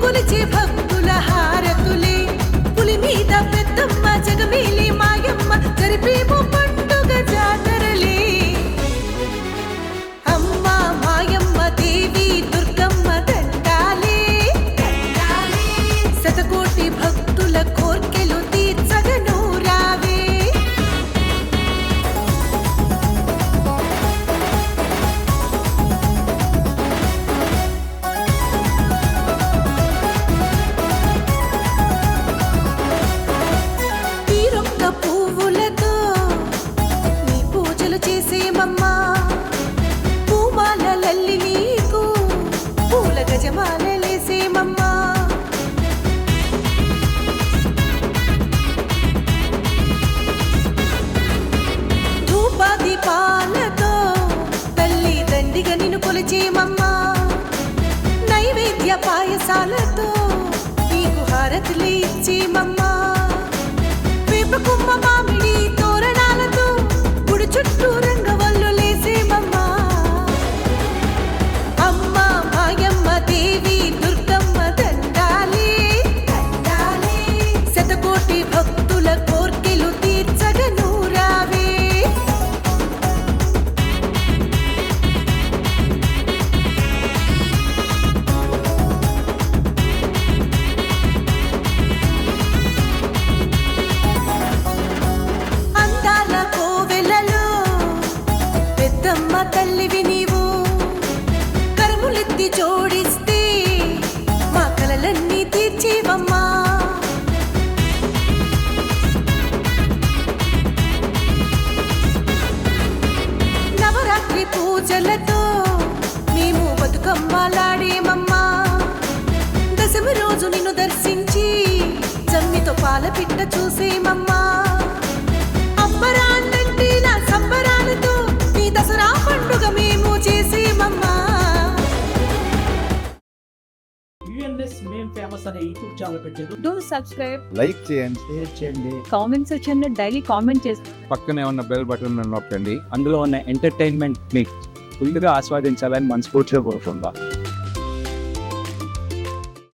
కొలిచి పూజించేమమ్మా నైవేద్య పాయసాలతో నీకు హారతులు ఇచ్చేమమ్మా. వేప కుమ్మ తల్లివి నీవు. కరుములెత్తి జోడిస్తే మా కలలన్నీ తీర్చేవమ్మా. నవరాత్రి పూజలతో మేము బతుకమ్మలాడేమమ్మా. దశమి రోజు నిన్ను దర్శించి జమ్మితో పాల పిట్ట చూసేమమ్మా. అనే యూట్యూబ్ ఛానల్ పెట్టారు డూ సబ్స్క్రైబ్ లైక్ చేయండి. షేర్ చేయండి. కామెంట్ సెక్షన్లో డైలీ కామెంట్ చేస్తాం పక్కనే ఉన్న బెల్ బటన్ నొక్కండి. అందులో ఉన్న ఎంటర్టైన్మెంట్ మీకు ఫుల్గా ఆస్వాదించాలని మనస్ఫూర్తిగా కోరుకుందాం